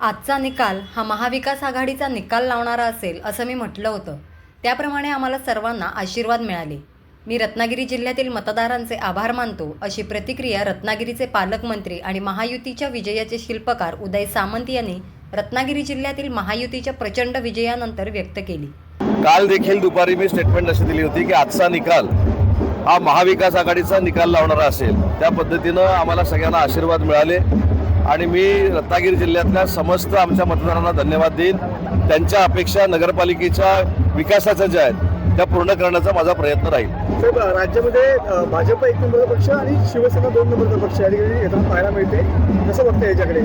आजचा निकाल हा महाविकास आघाडीचा निकाल लावणारा असेल असं मी म्हटलं होतं. त्याप्रमाणे आम्हाला सर्वांना आशीर्वाद मिळाले. मी रत्नागिरी जिल्ह्यातील मतदारांचे आभार मानतो अशी प्रतिक्रिया रत्नागिरीचे पालकमंत्री आणि महायुतीच्या विजयाचे शिल्पकार उदय सामंत यांनी रत्नागिरी जिल्ह्यातील महायुतीच्या प्रचंड विजयानंतर व्यक्त केली. काल देखील दुपारी मी स्टेटमेंट अशी दिली होती की आजचा निकाल हा महाविकास आघाडीचा निकाल लावणारा असेल. त्या पद्धतीनं आम्हाला सगळ्यांना आशीर्वाद मिळाले. आणि मी रत्नागिरी जिल्ह्यातल्या समस्त आमच्या मतदारांना धन्यवाद देईन. त्यांच्या अपेक्षा नगरपालिकेच्या विकासाच्या ज्या आहेत त्या पूर्ण करण्याचा माझा प्रयत्न राहील. साहेब राज्यामध्ये भाजप एक नंबरचा पक्ष आणि शिवसेना दोन नंबरचा पक्ष या ठिकाणी येताना पाहायला मिळते. कसं बघतं याच्याकडे?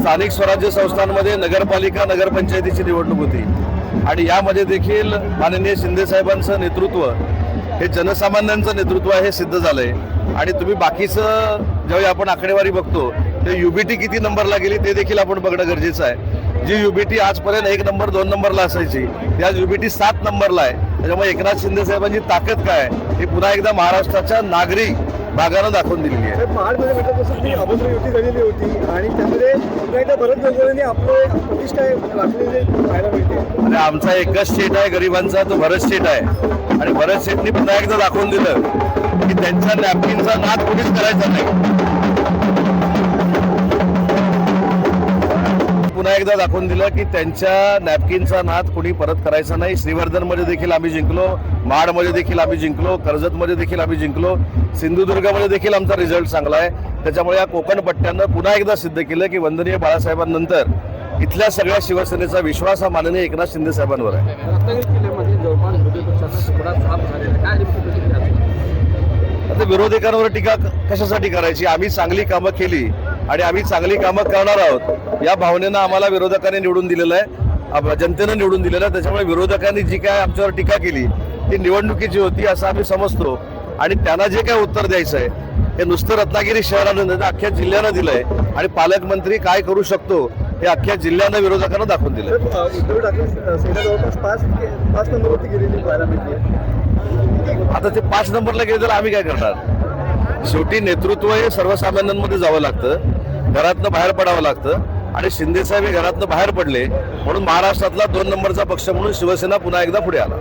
स्थानिक स्वराज्य संस्थांमध्ये नगरपालिका नगरपंचायतीची निवडणूक होती. आणि यामध्ये देखील माननीय शिंदे साहेबांचं नेतृत्व हे जनसामान्यांचं नेतृत्व आहे हे सिद्ध झालंय. आणि तुम्ही बाकीचं ज्यावेळी आपण आकडेवारी बघतो ते युबीटी किती नंबरला गेली ते देखील आपण बघणं गरजेचं आहे. जी युबीटी आजपर्यंत एक नंबर दोन नंबरला असायची ती आज युबीटी सात नंबरला आहे. त्याच्यामुळे एकनाथ शिंदे साहेबांची ताकद काय ही पुन्हा एकदा महाराष्ट्राच्या नागरिक भागानं दाखवून दिलेली आहे. महाडमध्ये ती अभद्र युती झालेली होती आणि त्यामध्ये पुन्हा एकदा भरत गोगोळेंनी आपलं प्रतिष्ठा राखलेली पाहायला मिळते. आणि आमचा एकच स्टेट आहे गरिबांचा तो भरत स्टेट आहे. आणि भरत शेटनी पुन्हा एकदा दाखवून दिलं की त्यांच्या नॅपकिनचा नाद कुठेच करायचा नाही. पुन्हा एकदा दाखवून दिलं की त्यांच्या नॅपकिनचा नाद कुणी परत करायचा नाही. श्रीवर्धनमध्ये देखील आम्ही जिंकलो माडमध्ये देखील आम्ही जिंकलो कर्जतमध्ये देखील आम्ही जिंकलो. सिंधुदुर्गमध्ये देखील आमचा रिझल्ट चांगला आहे. त्याच्यामुळे या कोकण पट्ट्यानं पुन्हा एकदा सिद्ध केलं की वंदनीय बाळासाहेबांनंतर इथल्या सगळ्या शिवसेनेचा विश्वास हा माननीय एकनाथ शिंदे साहेबांवर आहे. आता विरोधकांवर टीका कशासाठी करायची? आम्ही चांगली कामं केली. आणि आम्ही चांगली कामं करणार आहोत. या भावनेनं आम्हाला विरोधकांनी निवडून दिलेलं आहे. जनतेनं निवडून दिलेलं आहे. त्याच्यामुळे विरोधकांनी जी काय आमच्यावर टीका केली ती निवडणुकीची होती असं आम्ही समजतो. आणि त्यांना जे काय उत्तर द्यायचं आहे हे नुसतं रत्नागिरी शहरानं अख्ख्या जिल्ह्यानं दिलंय. आणि पालकमंत्री काय करू शकतो हे अख्ख्या जिल्ह्यानं विरोधकांना दाखवून दिलं साहेब अ, उद्धव ठाकरे अ, सेना जवळपास पाच पाच नंबरवरती गेलेली पाहायला मिळते. आता ते पाच नंबरला गेले तर आम्ही काय करणार? शेवटी नेतृत्व हे सर्वसामान्यांमध्ये जावं लागतं. घरातनं बाहेर पडावं लागतं. आणि शिंदेसाहेब हे घरातनं बाहेर पडले म्हणून महाराष्ट्रातला दोन नंबरचा पक्ष म्हणून शिवसेना पुन्हा एकदा पुढे आला.